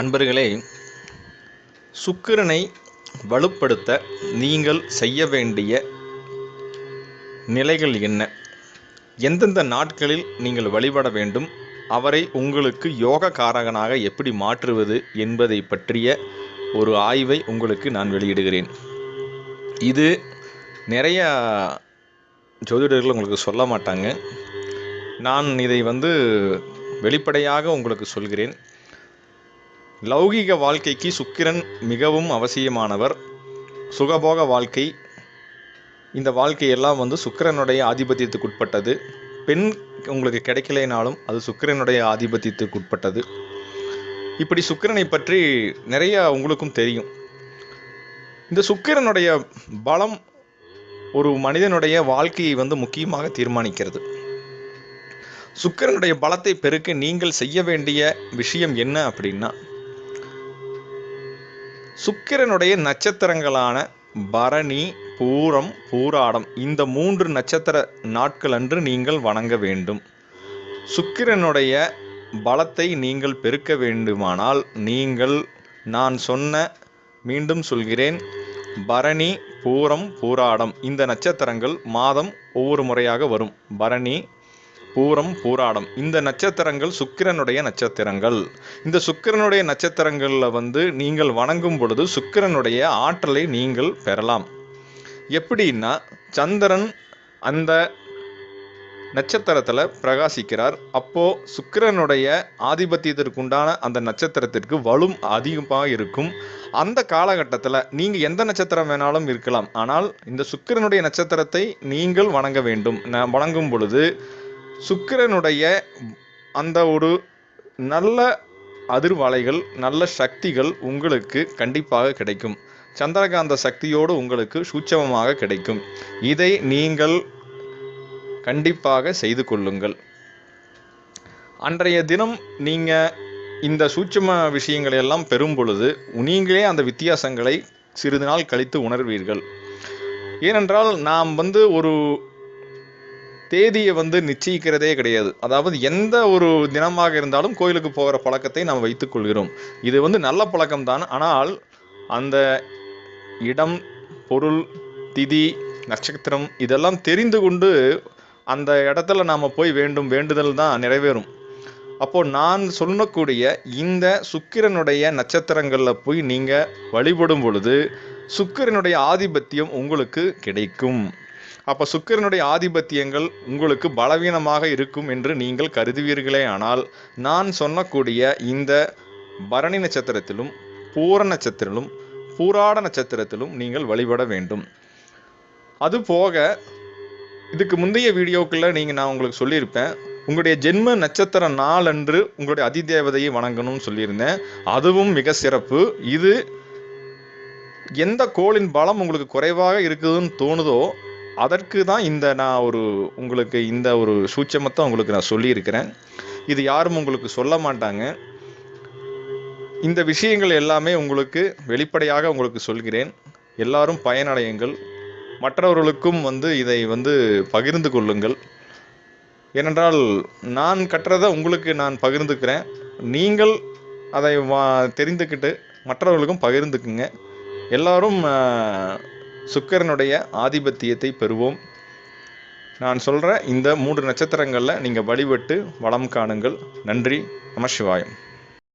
அன்பர்களே சுக்கிரனை வலுப்படுத்த நீங்கள் செய்ய வேண்டிய நிலைகள் என்ன? எந்தெந்த நாட்களில் நீங்கள் வழிபட வேண்டும்? அவரை உங்களுக்கு யோக காரகனாக எப்படி மாற்றுவது என்பதை பற்றிய ஒரு ஆய்வை உங்களுக்கு நான் வெளியிடுகிறேன். இது நிறைய ஜோதிடர்கள் உங்களுக்கு சொல்ல மாட்டாங்க. நான் இதை வந்து வெளிப்படையாக உங்களுக்கு சொல்கிறேன். லௌகிக வாழ்க்கைக்கு சுக்கிரன் மிகவும் அவசியமானவர். சுகபோக வாழ்க்கை இந்த வாழ்க்கையெல்லாம் வந்து சுக்கிரனுடைய ஆதிபத்தியத்துக்கு உட்பட்டது. பெண் உங்களுக்கு கிடைக்கலைனாலும் அது சுக்கிரனுடைய ஆதிபத்தியத்துக்கு உட்பட்டது. இப்படி சுக்கிரனை பற்றி நிறைய உங்களுக்கும் தெரியும். இந்த சுக்கிரனுடைய பலம் ஒரு மனிதனுடைய வாழ்க்கையை வந்து முக்கியமாக தீர்மானிக்கிறது. சுக்கிரனுடைய பலத்தை பெருக்க நீங்கள் செய்ய வேண்டிய விஷயம் என்ன அப்படின்னா சுக்கிரனுடைய நட்சத்திரங்களான பரணி பூரம் பூராடம் இந்த மூன்று நட்சத்திர நாட்கள் அன்று நீங்கள் வணங்க வேண்டும். சுக்கிரனுடைய பலத்தை நீங்கள் பெருக்க வேண்டுமானால் நீங்கள் நான் சொன்ன மீண்டும் சொல்கிறேன் பரணி பூரம் பூராடம் இந்த நட்சத்திரங்கள் மாதம் ஒவ்வொரு முறையாக வரும். பரணி பூரம் பூராடம். இந்த நட்சத்திரங்கள் சுக்கிரனுடைய நட்சத்திரங்கள். இந்த சுக்கிரனுடைய நட்சத்திரங்களில் வந்து நீங்கள் வணங்கும் பொழுது சுக்கிரனுடைய ஆற்றலை நீங்கள் பெறலாம். எப்படின்னா சந்திரன் அந்த நட்சத்திரத்தில் பிரகாசிக்கிறார். அப்போது சுக்கிரனுடைய ஆதிபத்தியத்திற்குண்டான அந்த நட்சத்திரத்திற்கு வலும் அதிகமாக இருக்கும். அந்த காலகட்டத்தில் நீங்கள் எந்த நட்சத்திரம் வேணாலும் இருக்கலாம். ஆனால் இந்த சுக்கிரனுடைய நட்சத்திரத்தை நீங்கள் வணங்க வேண்டும். வணங்கும் பொழுது சுக்கிரனுடைய அந்த ஒரு நல்ல அதிர்வலைகள் நல்ல சக்திகள் உங்களுக்கு கண்டிப்பாக கிடைக்கும். சந்திரகாந்த சக்தியோடு உங்களுக்கு சூட்சமமாக கிடைக்கும். இதை நீங்கள் கண்டிப்பாக செய்து கொள்ளுங்கள். அன்றைய தினம் நீங்கள் இந்த சூட்சம விஷயங்களை எல்லாம் பெறும் பொழுது நீங்களே அந்த வித்தியாசங்களை சிறிது நாள் கழித்து உணர்வீர்கள். ஏனென்றால் நாம் வந்து ஒரு தேதியை வந்து நிச்சயிக்கிறதே கிடையாது. அதாவது எந்த ஒரு தினமாக இருந்தாலும் கோயிலுக்கு போகிற பழக்கத்தை நாம் வைத்துக் கொள்கிறோம். இது வந்து நல்ல பழக்கம்தான் ஆனால் அந்த இடம் பொருள் திதி நட்சத்திரம் இதெல்லாம் தெரிந்து கொண்டு அந்த இடத்துல நாம் போய் வேண்டும். வேண்டுதல் தான் நிறைவேறும். அப்போ நான் சொல்லக்கூடிய இந்த சுக்கிரனுடைய நட்சத்திரங்களில் போய் நீங்கள் வழிபடும் பொழுது சுக்கிரனுடைய ஆதிபத்தியம் உங்களுக்கு கிடைக்கும். அப்போ சுக்கிரனுடைய ஆதிபத்தியங்கள் உங்களுக்கு பலவீனமாக இருக்கும் என்று நீங்கள் கருதுவீர்களே ஆனால் நான் சொன்னக்கூடிய இந்த பரணி நட்சத்திரத்திலும் பூர நட்சத்திரத்திலும் பூராட நட்சத்திரத்திலும் நீங்கள் வழிபட வேண்டும். அது போக இதுக்கு முந்தைய வீடியோக்களில் நீங்கள் நான் உங்களுக்கு சொல்லியிருப்பேன் உங்களுடைய ஜென்ம நட்சத்திர நாளன்று உங்களுடைய அதிதேவதையை வணங்கணும்னு சொல்லியிருந்தேன். அதுவும் மிக சிறப்பு. இது எந்த கோளின் பலம் உங்களுக்கு குறைவாக இருக்குதுன்னு தோணுதோ அதற்கு தான் இந்த நான் ஒரு உங்களுக்கு இந்த ஒரு சூட்சமத்தை உங்களுக்கு நான் சொல்லியிருக்கிறேன். இது யாரும் உங்களுக்கு சொல்ல மாட்டாங்க. இந்த விஷயங்கள் எல்லாமே உங்களுக்கு வெளிப்படையாக உங்களுக்கு சொல்கிறேன். எல்லாரும் பயனடையுங்கள். மற்றவர்களுக்கும் வந்து இதை வந்து பகிர்ந்து கொள்ளுங்கள். ஏனென்றால் நான் கற்றதை உங்களுக்கு நான் பகிர்ந்துக்கிறேன். நீங்கள் அதை வா தெரிந்துக்கிட்டு மற்றவர்களுக்கும் பகிர்ந்துக்குங்க. எல்லாரும் சுக்கரனுடைய ஆதிபத்தியத்தை பெறுவோம். நான் சொல்கிற இந்த மூன்று நட்சத்திரங்களில் நீங்கள் வழிபட்டு வளம் காணுங்கள். நன்றி. நமசிவாயம்